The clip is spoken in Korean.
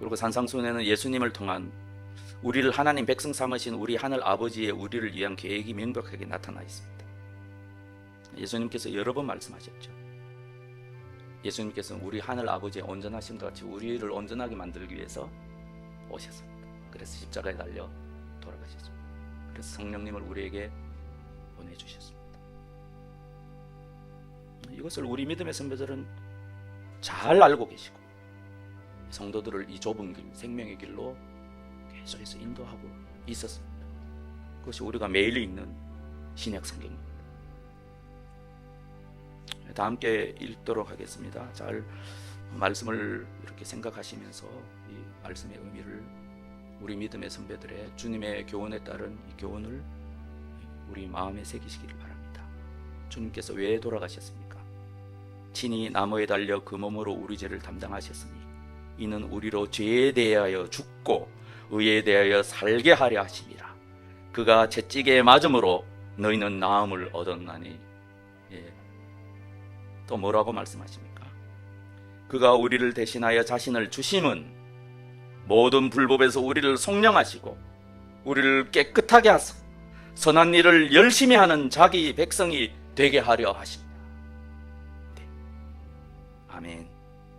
그리고 산상순에는 예수님을 통한 우리를 하나님 백성 삼으신 우리 하늘 아버지의 우리를 위한 계획이 명백하게 나타나 있습니다. 예수님께서 여러 번 말씀하셨죠. 예수님께서는 우리 하늘 아버지의 온전하심과 같이 우리를 온전하게 만들기 위해서 오셨습니다. 그래서 십자가에 달려 돌아가셨습니다. 그래서 성령님을 우리에게 보내주셨습니다. 이것을 우리 믿음의 선배들은 잘 알고 계시고 성도들을 이 좁은 길, 생명의 길로 계속해서 인도하고 있었습니다. 그것이 우리가 매일 읽는 신약 성경입니다. 다 함께 읽도록 하겠습니다. 잘 말씀을 이렇게 생각하시면서 이 말씀의 의미를 우리 믿음의 선배들의 주님의 교훈에 따른 이 교훈을 우리 마음에 새기시기를 바랍니다. 주님께서 왜 돌아가셨습니까? 친히 나무에 달려 그 몸으로 우리 죄를 담당하셨으니 이는 우리로 죄에 대하여 죽고 의에 대하여 살게 하려 하심이라. 그가 채찍에 맞음으로 너희는 나음을 얻었나니. 예. 또 뭐라고 말씀하십니까? 그가 우리를 대신하여 자신을 주심은 모든 불법에서 우리를 속량하시고 우리를 깨끗하게 하사 선한 일을 열심히 하는 자기 백성이 되게 하려 하십니다. 네. 아멘.